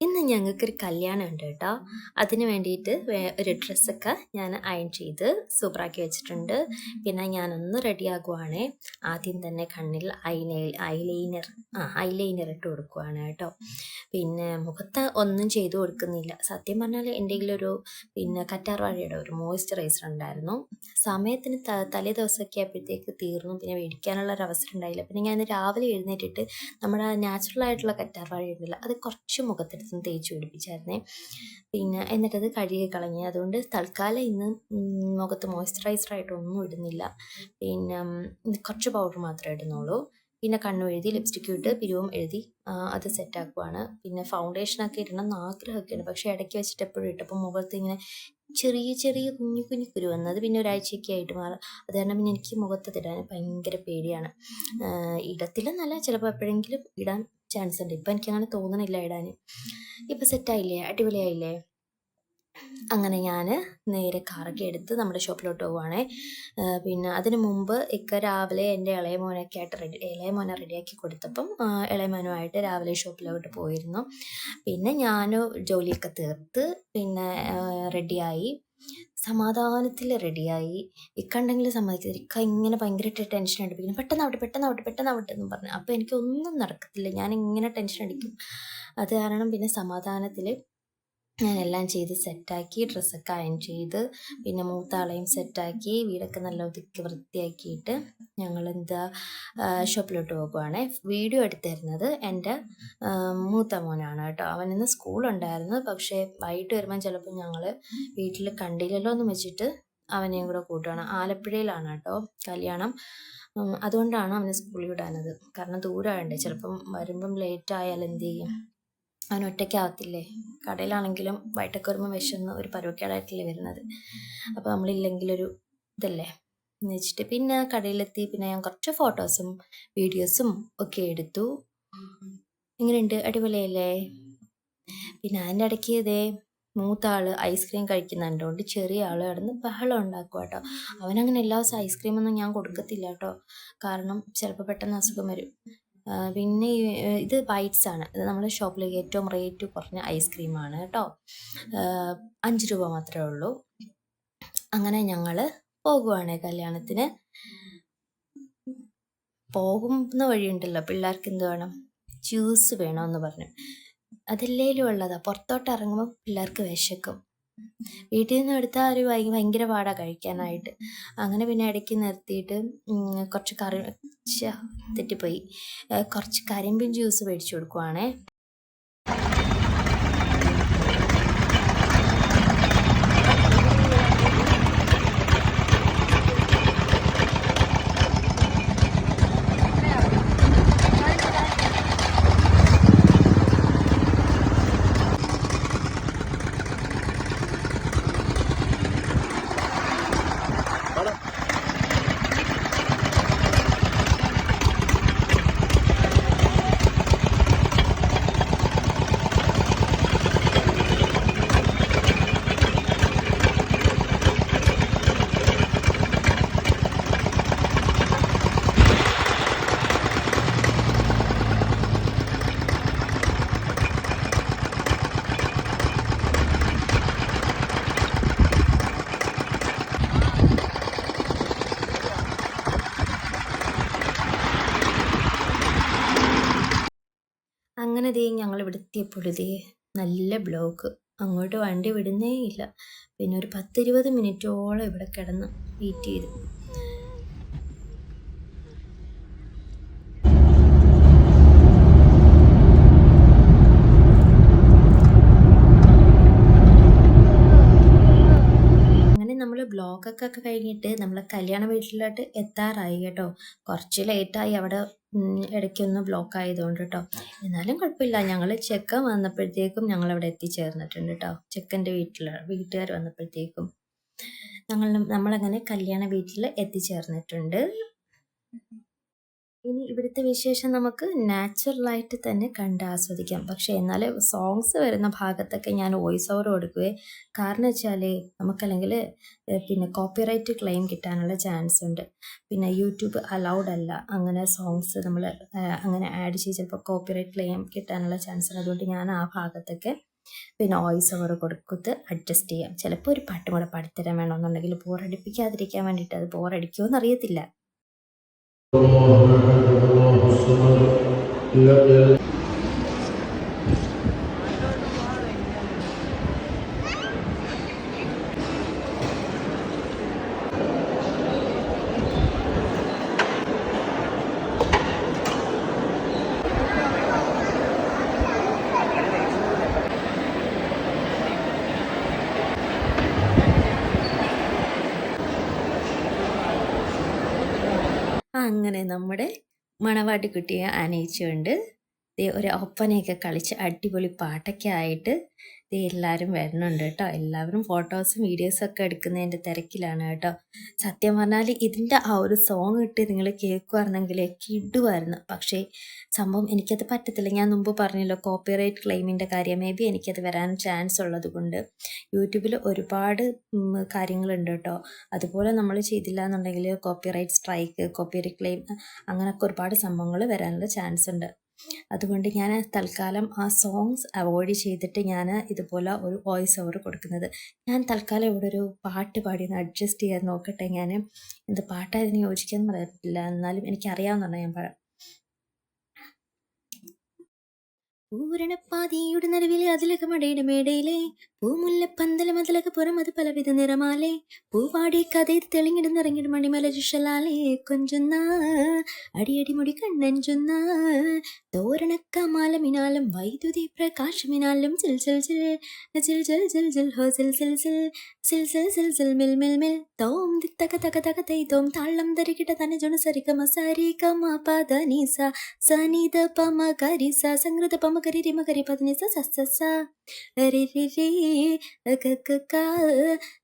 ഇന്ന് ഞങ്ങൾക്കൊരു കല്യാണം ഉണ്ട് കേട്ടോ. അതിന് വേണ്ടിയിട്ട് ഒരു ഡ്രസ്സൊക്കെ ഞാൻ അയൺ ചെയ്ത് സൂപ്പറാക്കി വെച്ചിട്ടുണ്ട്. പിന്നെ ഞാനൊന്ന് റെഡിയാകുവാണ്. ആദ്യം തന്നെ കണ്ണിൽ ഐലൈ ഐലൈനർ ആ ഐലൈനർ ഇട്ട് കൊടുക്കുവാണ് കേട്ടോ. പിന്നെ മുഖത്ത് ഒന്നും ചെയ്തു കൊടുക്കുന്നില്ല. സത്യം പറഞ്ഞാൽ എന്റെ ഒരു പിന്നെ കറ്റാർവാഴയുടെ ഒരു മോയ്സ്ചറൈസർ ഉണ്ടായിരുന്നു. സമയത്തിന് ത തലേ ദിവസമൊക്കെ ആയപ്പോഴത്തേക്ക് തീർന്നു. പിന്നെ മേടിക്കാനുള്ള ഒരു അവസരം ഉണ്ടായില്ല. പിന്നെ ഞാൻ രാവിലെ എഴുന്നേറ്റിട്ട് നമ്മുടെ നാച്ചുറൽ ആയിട്ടുള്ള കറ്റാർവാഴ ഉണ്ടല്ലോ അത് കുറച്ച് മുഖത്തെടുത്ത് തേച്ച് പിടിപ്പിച്ചായിരുന്നേ. പിന്നെ എന്നിട്ടത് കഴുകി കളഞ്ഞു. അതുകൊണ്ട് തൽക്കാലം ഇന്ന് മുഖത്ത് മോയ്സ്ചറൈസർ ആയിട്ടൊന്നും ഇടുന്നില്ല. പിന്നെ കുറച്ച് പൗഡർ മാത്രമേ ഇടുന്നുള്ളൂ. പിന്നെ കണ്ണു എഴുതി ലിപ്സ്റ്റിക്ക് ഇട്ട് പിരിവും എഴുതി അത് സെറ്റാക്കുവാണ് പിന്നെ ഫൗണ്ടേഷനൊക്കെ ഇടണം എന്ന് ആഗ്രഹമൊക്കെയാണ്. പക്ഷേ ഇടയ്ക്ക് വെച്ചിട്ട് എപ്പോഴും ഇട്ടപ്പോൾ മുഖത്ത് ഇങ്ങനെ ചെറിയ ചെറിയ കുഞ്ഞു കുഞ്ഞു കുരു വന്നത് പിന്നെ ഒരാഴ്ചയൊക്കെ ആയിട്ട് മാറും. അത് കാരണം പിന്നെ എനിക്ക് മുഖത്ത് ഇടാൻ ഭയങ്കര പേടിയാണ്. ഇടത്തില്ലെന്നല്ല ചിലപ്പോൾ എപ്പോഴെങ്കിലും ഇടാൻ ചാൻസ് ഉണ്ട്. ഇപ്പം എനിക്കങ്ങനെ തോന്നണില്ല ഇടാൻ ഇപ്പം സെറ്റായില്ലേ അടിപൊളിയായില്ലേ? അങ്ങനെ ഞാൻ നേരെ കാറൊക്കെ എടുത്ത് നമ്മുടെ ഷോപ്പിലോട്ട് പോവുകയാണേ പിന്നെ അതിന് മുമ്പ് ഇക്ക രാവിലെ എന്റെ ഇളയ മോനൊക്കെ ആയിട്ട് റെഡി ഇളയ മോനെ റെഡിയാക്കി കൊടുത്തപ്പം ഇളയ മോനുമായിട്ട് രാവിലെ ഷോപ്പിലോട്ട് പോയിരുന്നു. പിന്നെ ഞാൻ ജോലിയൊക്കെ തീർത്ത് പിന്നെ റെഡിയായി സമാധാനത്തിൽ റെഡിയായി ഇക്കണ്ടെങ്കിലും സമ്മതിക്കില്ല ഇക്ക ഇങ്ങനെ ഭയങ്കരമായിട്ട് ടെൻഷൻ അടിപ്പിക്കുന്നു. പെട്ടെന്ന് ആവട്ടെ പെട്ടെന്ന് ആവട്ടെ പെട്ടെന്ന് ആവട്ടെ എന്നും പറഞ്ഞു. അപ്പോൾ എനിക്കൊന്നും നടക്കത്തില്ല. ഞാൻ ഇങ്ങനെ ടെൻഷൻ അടിക്കും. അത് കാരണം പിന്നെ സമാധാനത്തിൽ ഞാനെല്ലാം ചെയ്ത് സെറ്റാക്കി ഡ്രസ്സൊക്കെ അയൺ ചെയ്ത് പിന്നെ മൂത്താളെയും സെറ്റാക്കി വീടൊക്കെ നല്ല ഒതുക്കി വൃത്തിയാക്കിയിട്ട് ഞങ്ങൾ എന്താ ഷോപ്പിലോട്ട് പോകുവാണ്. വീഡിയോ എടുത്തിരുന്നത് എന്റെ മൂത്ത മോനാണ് കേട്ടോ. അവനിന്ന് സ്കൂളുണ്ടായിരുന്നു. പക്ഷേ വൈകിട്ട് വരുമ്പോൾ ചിലപ്പോൾ ഞങ്ങൾ വീട്ടിൽ കണ്ടില്ലല്ലോ എന്ന് വെച്ചിട്ട് അവനെയും കൂടെ കൂട്ടുകയാണ് ആലപ്പുഴയിലാണ് കേട്ടോ കല്യാണം. അതുകൊണ്ടാണ് അവനെ സ്കൂളിൽ വിടാനത് കാരണം ദൂരമായിട്ടുണ്ട് ചിലപ്പം വരുമ്പം ലേറ്റ് ആയാൽ എന്ത് ചെയ്യും? അവൻ ഒറ്റയ്ക്കാവത്തില്ലേ? കടയിലാണെങ്കിലും വയറ്റൊക്കെ വരുമ്പോൾ വിശന്ന് ഒരു പരുവക്കേടായിട്ടല്ലേ വരുന്നത്. അപ്പോൾ നമ്മളില്ലെങ്കിലൊരു ഇതല്ലേ? എന്ന് വെച്ചിട്ട് പിന്നെ കടയിലെത്തി പിന്നെ ഞാൻ കുറച്ച് ഫോട്ടോസും വീഡിയോസും ഒക്കെ എടുത്തു. ഇങ്ങനെയുണ്ട്. അടിപൊളിയല്ലേ? പിന്നെ അതിന്റെ ഇടയ്ക്ക് ഇതേ മൂത്ത ആൾ ഐസ്ക്രീം കഴിക്കുന്നുണ്ടോണ്ട് ചെറിയ ആൾ കിടന്ന് ബഹളം ഉണ്ടാക്കുക കേട്ടോ അവനങ്ങനെ എല്ലാ ദിവസവും ഐസ്ക്രീമൊന്നും ഞാൻ കൊടുക്കത്തില്ല കേട്ടോ കാരണം ചിലപ്പോൾ പെട്ടെന്ന് അസുഖം വരും. പിന്നെ ഇത് ബൈറ്റ്സ് ആണ്. ഇത് നമ്മുടെ ഷോപ്പിലേക്ക് ഏറ്റവും റേറ്റ് കുറഞ്ഞ ഐസ്ക്രീമാണ് കേട്ടോ. അഞ്ച് രൂപ മാത്രമേ ഉള്ളൂ. അങ്ങനെ ഞങ്ങൾ പോകുവാണ് കല്യാണത്തിന്. പോകുന്ന വഴിയുണ്ടല്ലോ പിള്ളേർക്ക് എന്ത് വേണം? ജ്യൂസ് വേണമെന്ന് പറഞ്ഞു. അതെല്ലേലും ഉള്ളതാ. പുറത്തോട്ട് ഇറങ്ങുമ്പോൾ പിള്ളേർക്ക് വിശക്കും. വീട്ടിൽ നിന്ന് എടുത്താൽ ഒരു ഭയങ്കര പാടാണ് കഴിക്കാനായിട്ട്. അങ്ങനെ പിന്നെ ഇടയ്ക്ക് നിർത്തിയിട്ട് കുറച്ച് കറി തെറ്റിപ്പോയി. കുറച്ച് കരിമ്പിൻ ജ്യൂസ് മേടിച്ചു കൊടുക്കുവാണേ അങ്ങനെ ദേ ഇവിടെ നല്ല ബ്ലോക്ക് അങ്ങോട്ട് വണ്ടി വിടുന്നേ ഇല്ല. പിന്നെ ഒരു പത്തിരുപത് മിനിറ്റോളം ഇവിടെ കിടന്ന് വെയിറ്റ് ചെയ്തു. ബ്ലോക്കൊക്കെ കഴിഞ്ഞിട്ട് നമ്മൾ കല്യാണ വീട്ടിലോട്ട് എത്താറായി കേട്ടോ. കുറച്ച് ലേറ്റായി അവിടെ ഇടയ്ക്കൊന്ന് ബ്ലോക്ക് ആയതുകൊണ്ട് കേട്ടോ എന്നാലും കുഴപ്പമില്ല. ഞങ്ങൾ ചെക്കൻ വന്നപ്പോഴത്തേക്കും ഞങ്ങൾ അവിടെ എത്തിച്ചേർന്നിട്ടുണ്ട് കേട്ടോ ചെക്കന്റെ വീട്ടിൽ വീട്ടുകാർ വന്നപ്പോഴത്തേക്കും ഞങ്ങൾ നമ്മളങ്ങനെ കല്യാണ വീട്ടിൽ എത്തിച്ചേർന്നിട്ടുണ്ട്. ഇനി ഇവിടുത്തെ വിശേഷം നമുക്ക് നാച്ചുറലായിട്ട് തന്നെ കണ്ട് ആസ്വദിക്കാം. പക്ഷേ എന്നാൽ സോങ്സ് വരുന്ന ഭാഗത്തൊക്കെ ഞാൻ വോയിസ് ഓവർ കൊടുക്കുകയെ കാരണം വെച്ചാൽ നമുക്കല്ലെങ്കിൽ പിന്നെ കോപ്പിറൈറ്റ് ക്ലെയിം കിട്ടാനുള്ള ചാൻസ് ഉണ്ട്. പിന്നെ യൂട്യൂബ് അലൗഡ് അല്ല. അങ്ങനെ സോങ്സ് നമ്മൾ അങ്ങനെ ആഡ് ചെയ്ത് ചിലപ്പോൾ കോപ്പിറൈറ്റ് ക്ലെയിം കിട്ടാനുള്ള ചാൻസ് ഉണ്ട്. അതുകൊണ്ട് ഞാൻ ആ ഭാഗത്തൊക്കെ പിന്നെ വോയിസ് ഓവർ കൊടുക്കത്ത് അഡ്ജസ്റ്റ് ചെയ്യാം. ചിലപ്പോൾ ഒരു പാട്ടും കൂടെ പാടിത്തരാൻ വേണമെന്നുണ്ടെങ്കിൽ ബോറടിപ്പിക്കാതിരിക്കാൻ വേണ്ടിയിട്ട് അത് ബോറടിക്കുമോ എന്നറിയത്തില്ല الله احد الله الصمد لم അങ്ങനെ നമ്മുടെ മണവാട്ടിക്കുട്ടിയെ ആനയിച്ചുകൊണ്ട് ദേ ഒരു ഒപ്പനയൊക്കെ കളിച്ച് അടിപൊളി പാട്ടൊക്കെ ആയിട്ട് ദേ എല്ലാവരും വരുന്നുണ്ട് കേട്ടോ. എല്ലാവരും ഫോട്ടോസും വീഡിയോസും ഒക്കെ എടുക്കുന്നതിന്റെ തിരക്കിലാണ് കേട്ടോ. സത്യം പറഞ്ഞാൽ ഇതിന്റെ ആ ഒരു സോങ് ഇട്ട് നിങ്ങൾ കേൾക്കുമായിരുന്നെങ്കിൽ കിടുമായിരുന്നു പക്ഷേ സംഭവം എനിക്കത് പറ്റത്തില്ല. ഞാൻ മുമ്പ് പറഞ്ഞല്ലോ കോപ്പിറൈറ്റ് ക്ലെയിമിന്റെ കാര്യം. മേ ബി എനിക്കത് വരാൻ ചാൻസ് ഉള്ളത് കൊണ്ട് യൂട്യൂബിൽ ഒരുപാട് കാര്യങ്ങളുണ്ട് കേട്ടോ. അതുപോലെ നമ്മൾ ചെയ്തില്ല എന്നുണ്ടെങ്കിൽ കോപ്പിറൈറ്റ് സ്ട്രൈക്ക് കോപ്പിറൈറ്റ് ക്ലെയിം അങ്ങനെയൊക്കെ ഒരുപാട് സംഭവങ്ങൾ വരാനുള്ള ചാൻസ് ഉണ്ട്. അതുകൊണ്ട് ഞാൻ തൽക്കാലം ആ സോങ്സ് അവോയ്ഡ് ചെയ്തിട്ട് ഞാൻ ഇതുപോലെ ഒരു വോയിസ് ഓവർ കൊടുക്കുന്നത്. ഞാൻ തൽക്കാലം ഇവിടെ ഒരു പാട്ട് പാടി ഒന്ന് അഡ്ജസ്റ്റ് ചെയ്യാൻ നോക്കട്ടെ. ഞാൻ എന്ത് പാട്ടായതിന് യോജിക്കാൻ പറയത്തില്ല എന്നാലും എനിക്കറിയാവുന്നതാണ് ഞാൻ പാടാം പൂരണപ്പാതിയുടെ നടുവിലെ അതിലക മടയുടെ മേടയിലെ പൂമുല്ലപ്പന്തല മതിലക പുറം അത് പലവിധ നിറമാലെ. പൂവാടി കഥയിൽ തെളിങ്ങിടുന്നിറങ്ങിടും മണിമല ചുഷലാലേ. കൊഞ്ചുന്ന അടിയടി മുടി കണ്ണഞ്ചുന്ന തോരണക്കമാലമിനാലും വൈദ്യുതി പ്രകാശമിനാലും ചിൽ ചിൽ ചിൽ ചിൽ ചിൽ ചിൽ ചിൽ ഹോ സിൽ സിൽ സിൽ സിൽ സിൽ സിൽ സിൽ മിൽ മിൽ മിൽ. തോം ദിത്തക തക തക തൈ തോം താളം തരികിട തനജുണ സരിഗമ സരിഗമ പദ നിസ സനിത പമ കരി സ സംഗൃത പമ గరి రిమ గరి పదని స స స రి రి రి గ గ క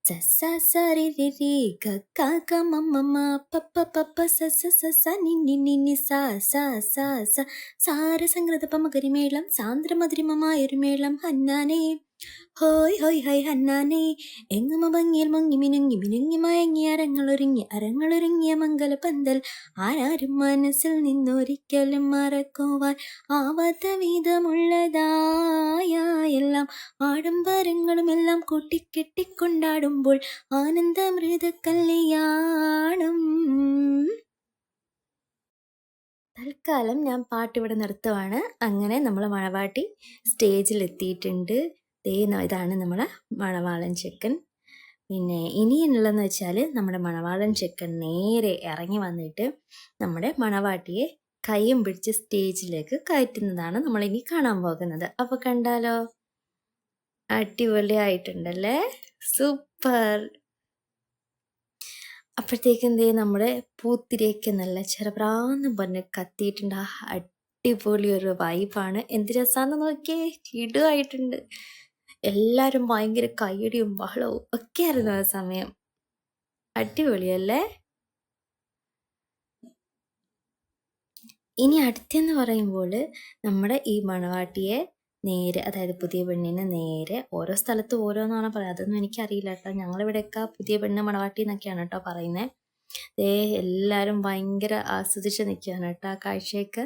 స స స రి రి రి గ క క మ మ మ ప ప ప ప స స స స ని ని ని ని స స స స సార సంగ్రత పమ గరి మేళం సాంద్ర మధురిమమాయరు మేళం హన్నానే ഹോയ് ഹോയ് ഹൈ ഹന്നാനേ. എങ്ങുമ ഭംഗിയിൽ മുങ്ങി മിനുങ്ങി മിനുങ്ങി മയങ്ങി അരങ്ങളൊരുങ്ങി അരങ്ങളൊരുങ്ങിയ മംഗലപന്തൽ. ആരാരും മനസ്സിൽ നിന്നൊരിക്കലും മറക്കുവാൻ ആവാത്ത വിധമുള്ളതായ എല്ലാം ആഡംബരങ്ങളും എല്ലാം കൂട്ടിക്കെട്ടിക്കൊണ്ടാടുമ്പോൾ ആനന്ദമൃത കല്യാണം തൽക്കാലം ഞാൻ പാട്ടിവിടെ നിർത്തുവാണ്. അങ്ങനെ നമ്മൾ മഴവാട്ടി സ്റ്റേജിൽ എത്തിയിട്ടുണ്ട് ദേ ഇതാണ് നമ്മുടെ മണവാളൻ ചെക്കൻ. പിന്നെ ഇനിയുള്ളതെന്ന് വെച്ചാൽ നമ്മുടെ മണവാളൻ ചെക്കൻ നേരെ ഇറങ്ങി വന്നിട്ട് നമ്മുടെ മണവാട്ടിയെ കൈയും പിടിച്ച് സ്റ്റേജിലേക്ക് കയറ്റുന്നതാണ് നമ്മളിനി കാണാൻ പോകുന്നത്. അപ്പോൾ കണ്ടാലോ? അടിപൊളിയായിട്ടുണ്ടല്ലേ? സൂപ്പർ! അപ്പോഴത്തേക്ക് എന്തേ നമ്മുടെ പൂത്തിരിയൊക്കെ നല്ല ചെറുപ്രാന്ന് പറഞ്ഞ് കത്തിയിട്ടുണ്ട്. ആ അടിപൊളി ഒരു വൈബാണ് എന്ത് രസമാണെന്ന് നോക്കിയേ. കിടുവായിട്ടുണ്ട്. എല്ലാരും ഭയങ്കര കയ്യടിയും ബഹളവും ഒക്കെ ആയിരുന്നു ആ സമയം. അടിപൊളിയല്ലേ? ഇനി അടുത്തെന്ന് പറയുമ്പോൾ നമ്മുടെ ഈ മണവാട്ടിയെ നേരെ അതായത് പുതിയ പെണ്ണിനെ നേരെ ഓരോ സ്ഥലത്ത് ഓരോന്നാണ് പറയുക അതൊന്നും എനിക്കറിയില്ല കേട്ടോ. ഞങ്ങളിവിടെയൊക്കെ പുതിയ പെണ്ണ് മണവാട്ടി എന്നൊക്കെയാണ് കേട്ടോ പറയുന്നത്. ദേ എല്ലാവരും ഭയങ്കര ആസ്വദിച്ച് നിൽക്കുകയാണ് കേട്ടോ ആ കാഴ്ചയൊക്കെ.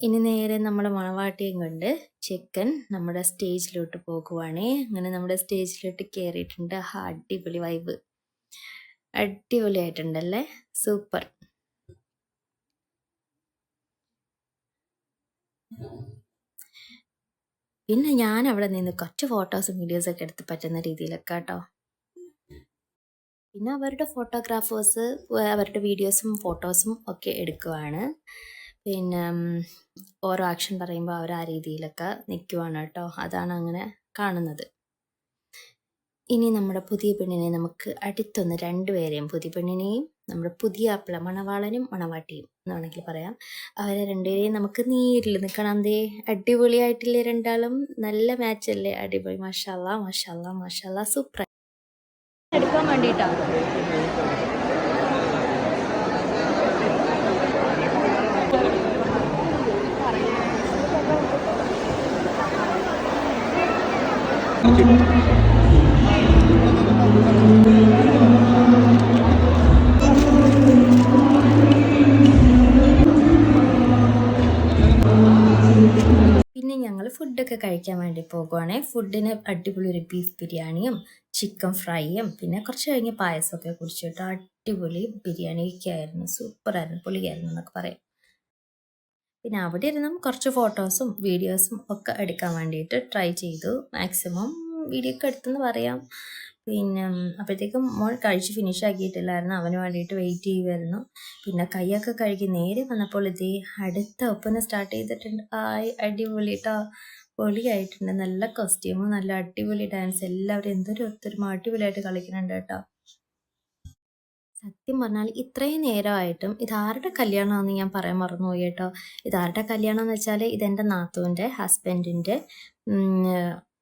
ഇനി നേരെ നമ്മുടെ മണവാട്ടിയും കൊണ്ട് ചിക്കൻ നമ്മുടെ സ്റ്റേജിലോട്ട് പോകുവാണേ. അങ്ങനെ നമ്മുടെ സ്റ്റേജിലോട്ട് കയറിയിട്ടുണ്ട് അടിപൊളി വൈബ് അടിപൊളിയായിട്ടുണ്ടല്ലേ? സൂപ്പർ പിന്നെ ഞാൻ അവിടെ നിന്ന് കുറച്ച് ഫോട്ടോസും വീഡിയോസൊക്കെ എടുത്ത് പറ്റുന്ന രീതിയിലൊക്കെ കേട്ടോ. പിന്നെ അവരുടെ ഫോട്ടോഗ്രാഫേഴ്സ് അവരുടെ വീഡിയോസും ഫോട്ടോസും ഒക്കെ എടുക്കുവാണ്. പിന്നെ ഓരോ ആക്ഷൻ പറയുമ്പോൾ അവർ ആ രീതിയിലൊക്കെ നിൽക്കുവാണ് കേട്ടോ. അതാണ് അങ്ങനെ കാണുന്നത്. ഇനി നമ്മുടെ പുതിയ പെണ്ണിനെ നമുക്ക് അടുത്തൊന്ന് രണ്ടുപേരെയും പുതിയ പെണ്ണിനെയും നമ്മുടെ പുതിയ ആപ്പിള മണവാളനും മണവാട്ടിയും എന്ന് വേണമെങ്കിൽ പറയാം. അവരെ രണ്ടുപേരെയും നമുക്ക് നേരിൽ നിൽക്കണം. ദേ അടിപൊളിയായിട്ടില്ലേ രണ്ടാളും? നല്ല മാച്ച് അല്ലേ? അടിപൊളി. മഷാല്ല മഷാല്ല മഷാല്ല സൂപ്പർ എടുക്കാൻ വേണ്ടിയിട്ടാണ് പിന്നെ ഞങ്ങൾ ഫുഡൊക്കെ കഴിക്കാൻ വേണ്ടി പോകുവാണേ. ഫുഡിന് അടിപൊളി ഒരു ബീഫ് ബിരിയാണിയും ചിക്കൻ ഫ്രൈയും പിന്നെ കുറച്ച് കഴിഞ്ഞ് പായസമൊക്കെ കുടിച്ചിട്ട് അടിപൊളി ബിരിയാണിയൊക്കെ ആയിരുന്നു. സൂപ്പറായിരുന്നു പൊളിയായിരുന്നു എന്നൊക്കെ പറയാം. പിന്നെ അവിടെ ഇരുന്നും കുറച്ച് ഫോട്ടോസും വീഡിയോസും ഒക്കെ എടുക്കാൻ വേണ്ടിയിട്ട് ട്രൈ ചെയ്തു. മാക്സിമം വീഡിയോ ഒക്കെ എടുത്തെന്ന് പറയാം. പിന്നെ അപ്പോഴത്തേക്കും മോൾ കഴിച്ച് ഫിനിഷ് ആക്കിയിട്ടില്ലായിരുന്നു. അവന് വേണ്ടിയിട്ട് വെയിറ്റ് ചെയ്യുമായിരുന്നു പിന്നെ കൈയൊക്കെ കഴുകി നേരെ വന്നപ്പോൾ ഇതേ അടുത്ത ഒപ്പന സ്റ്റാർട്ട് ചെയ്തിട്ടുണ്ട്. ആയി അടിപൊളി പൊളിയായിട്ടുണ്ട്. നല്ല കോസ്റ്റ്യൂമും നല്ല അടിപൊളി ഡാൻസ് എല്ലാവരും എന്തൊരു ഒത്തൊരുമ അടിപൊളിയായിട്ട് കളിക്കുന്നുണ്ട് കേട്ടോ. സത്യം പറഞ്ഞാൽ ഇത്രയും നേരമായിട്ടും ഇതാരുടെ കല്യാണമാണെന്ന് ഞാൻ പറയാൻ മറന്നുപോയി കേട്ടോ ഇതാരുടെ കല്യാണം എന്ന് വെച്ചാൽ ഇതെൻ്റെ നാത്തൂൻ്റെ ഹസ്ബൻഡിൻ്റെ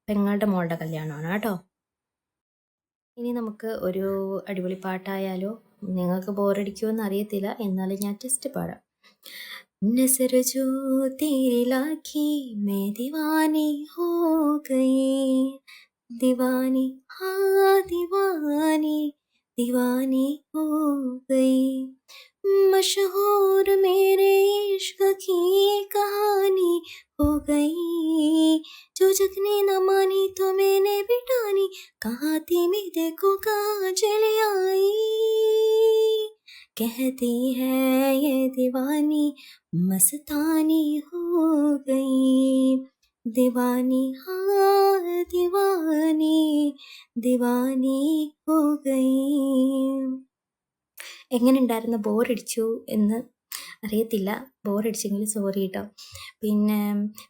പെങ്ങളുടെ മോളുടെ കല്യാണമാണ് കേട്ടോ ഇനി നമുക്ക് ഒരു അടിപൊളി പാട്ടായാലോ നിങ്ങൾക്ക് ബോറടിക്കുമെന്ന് അറിയത്തില്ല എന്നാലും ഞാൻ ടെസ്റ്റ് പാടാം नजर जो तेरी लाखी मैं दीवानी हो गई दीवानी हाँ दीवानी दीवानी हो गई। मशहूर मेरे इश्क की कहानी हो गई। जो जगने न मानी तो मैंने बिठानी, कहा थी मैं देखो कहाँ चली आई? कहती है ये दीवानी, मस्तानी हो गई। ദിവാനി ആ ദിവാനി ദിവാനി ഹോ എങ്ങനെ ഉണ്ടായിരുന്നു ബോറടിച്ചു എന്ന് അറിയത്തില്ല. ബോറടിച്ചെങ്കിൽ സോറി കേട്ടോ പിന്നെ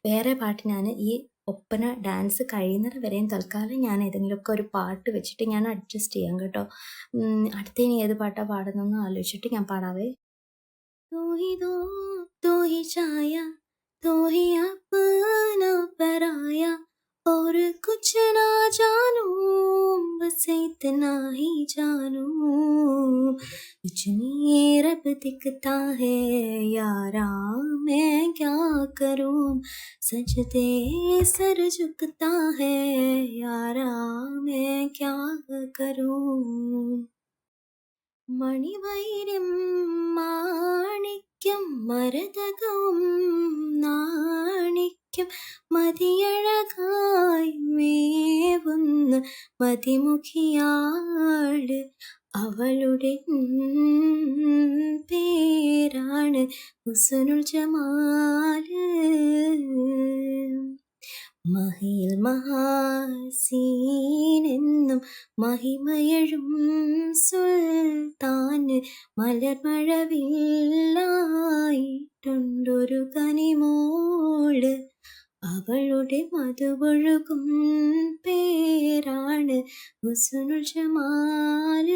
വേറെ പാട്ട് ഞാൻ ഈ ഒപ്പന ഡാൻസ് കഴിയുന്നിടം വരെയും തൽക്കാലം ഞാൻ ഏതെങ്കിലുമൊക്കെ ഒരു പാട്ട് വെച്ചിട്ട് ഞാൻ അഡ്ജസ്റ്റ് ചെയ്യാം കേട്ടോ. ഇനി ഏത് പാട്ടാണ് പാടുന്നതെന്ന് ആലോചിച്ചിട്ട് ഞാൻ പാടാവേ. തോഹി ദോ തോ ഹി ചായ तू ही अपना पराया और कुछ ना जानू, बस इतना ही जानू। नहीं रब दिखता है, यारा मैं क्या करूँ? सजदे सर झुकता है, यारा मैं क्या करूँ? മണിവൈര്യം മാണിക്യം മരതകവും നാണിക്യം മതിയഴകായി മേവുന്ന മതിമുഖിയാട് അവളുടെ പേരാണ് ഹുസനുൽ ജമാൽ. മഹിൽ മഹാസീനെന്നും മഹിമയഴും സുൽത്താന് മലർമഴവില്ലായിട്ടുണ്ടൊരു കനിമോൾ അവളുടെ മധുപൊഴുകും പേരാണ് ഹുസുനുഷമാൽ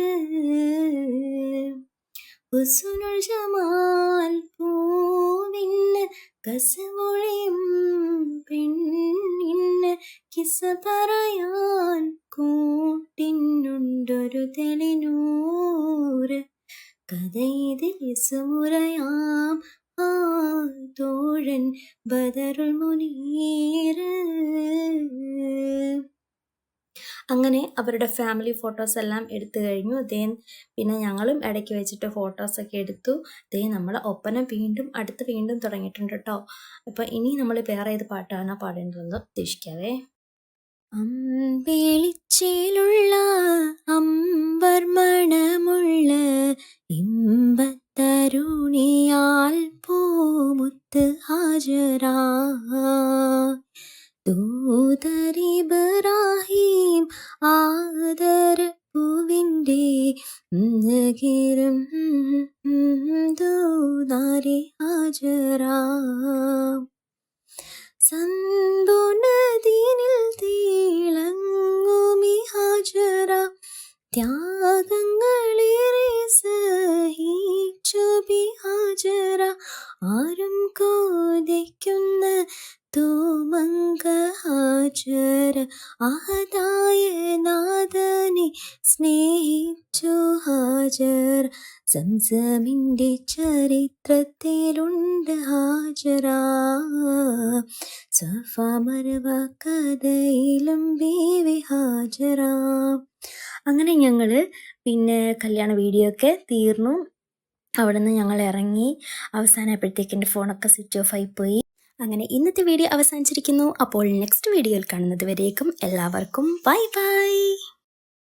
ഹുസനുൽ ജമാൽ പൂവിന് കസമൊഴിയും പെണ്ണിന് കിസ പറയാൻ കൂട്ടിനുണ്ടൊരു തെളിനൂറ്. കഥയിതിൽ ഇസുമുറയാം ആ തോഴൻ ബദറുൾ മുനീറ് അങ്ങനെ അവരുടെ ഫാമിലി ഫോട്ടോസ് എല്ലാം എടുത്തു കഴിഞ്ഞു. ദേ പിന്നെ ഞങ്ങളും ഇടയ്ക്ക് വെച്ചിട്ട് ഫോട്ടോസൊക്കെ എടുത്തു. ദേ നമ്മൾ ഒപ്പന വീണ്ടും അടുത്ത് വീണ്ടും തുടങ്ങിയിട്ടുണ്ട് കേട്ടോ. അപ്പോൾ ഇനി നമ്മൾ വേറെ ഏത് പാട്ടാണ് പാടേണ്ടതെന്ന് ഉദ്ദേശിക്കാവേ? അമ്പേളിച്ചേലുള്ള അമ്പർ മണമുള്ള ഇമ്പത്തരുണിയാൽ പൂമുത്ത് ഹാജരാ. ദൂതരിബ്രാഹിം ആദര പൂവിന്റെ നഗരം ദൂതാരി ഹാജരാ. സന്തുനദീനിൽ തീളങ്ങുമി ഹാജറ ത്യാഗങ്ങളേറെ സഹിച്ചു ഹാജറ ആരും കോതിക്കുന്ന തോമങ്ക ഹാജര. ആദായ നാദനെ സ്നേഹിച്ചു സ്നേഹിച്ചു ഹാജർ. സംസമിന്റെ ചരിത്രത്തിലുണ്ട് ഹാജറ സഫ മരവ കഥയിലും ബീവി ഹാജറ അങ്ങനെ ഞങ്ങൾ പിന്നെ കല്യാണ വീഡിയോ ഒക്കെ തീർന്നു. അവിടെ നിന്ന് ഞങ്ങൾ ഇറങ്ങി. അവസാനമായപ്പോഴത്തേക്ക് എന്റെ ഫോണൊക്കെ സ്വിച്ച് ഓഫ് ആയിപ്പോയി അങ്ങനെ ഇന്നത്തെ വീഡിയോ അവസാനിച്ചിരിക്കുന്നു. അപ്പോൾ നെക്സ്റ്റ് വീഡിയോയിൽ കാണുന്നത് വരേക്കും എല്ലാവർക്കും ബൈ ബൈ